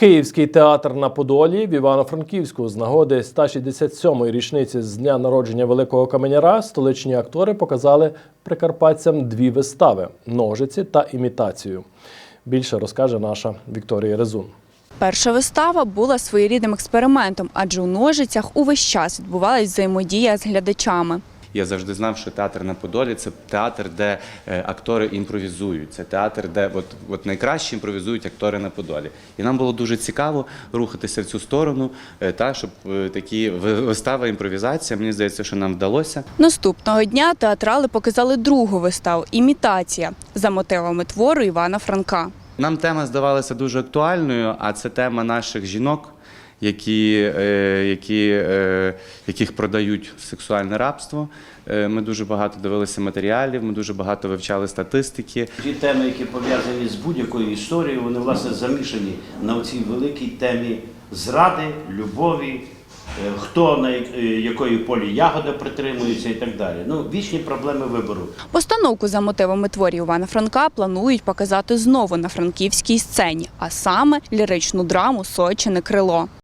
Київський театр на Подолі в Івано-Франківську з нагоди 167-ї річниці з дня народження Великого Каменяра столичні актори показали прикарпатцям дві вистави ножиці та імітацію. Більше розкаже наша Вікторія Резун. Перша вистава була своєрідним експериментом, адже у ножицях увесь час відбувалась взаємодія з глядачами. Я завжди знав, що театр на Подолі це театр, де е, актори імпровізують. Це театр, де от, от найкраще імпровізують актори на Подолі. І нам було дуже цікаво рухатися в цю сторону, е, та щоб е, такі ви- вистава імпровізація. Мені здається, що нам вдалося. Наступного дня театрали показали другу виставу імітація за мотивами твору Івана Франка. Нам тема здавалася дуже актуальною, а це тема наших жінок, які, е, які, е, яких продають сексуальне рабство. Е, Ми дуже багато дивилися матеріалів, ми дуже багато вивчали статистики. Ті теми, які пов'язані з будь-якою історією, вони власне замішані на цій великій темі зради, любові, хто на як- якої полі ягода притримується і так далі. Ну, вічні проблеми вибору. Постановку за мотивами творів Івана Франка планують показати знову на франківській сцені, а саме ліричну драму Сочине крило.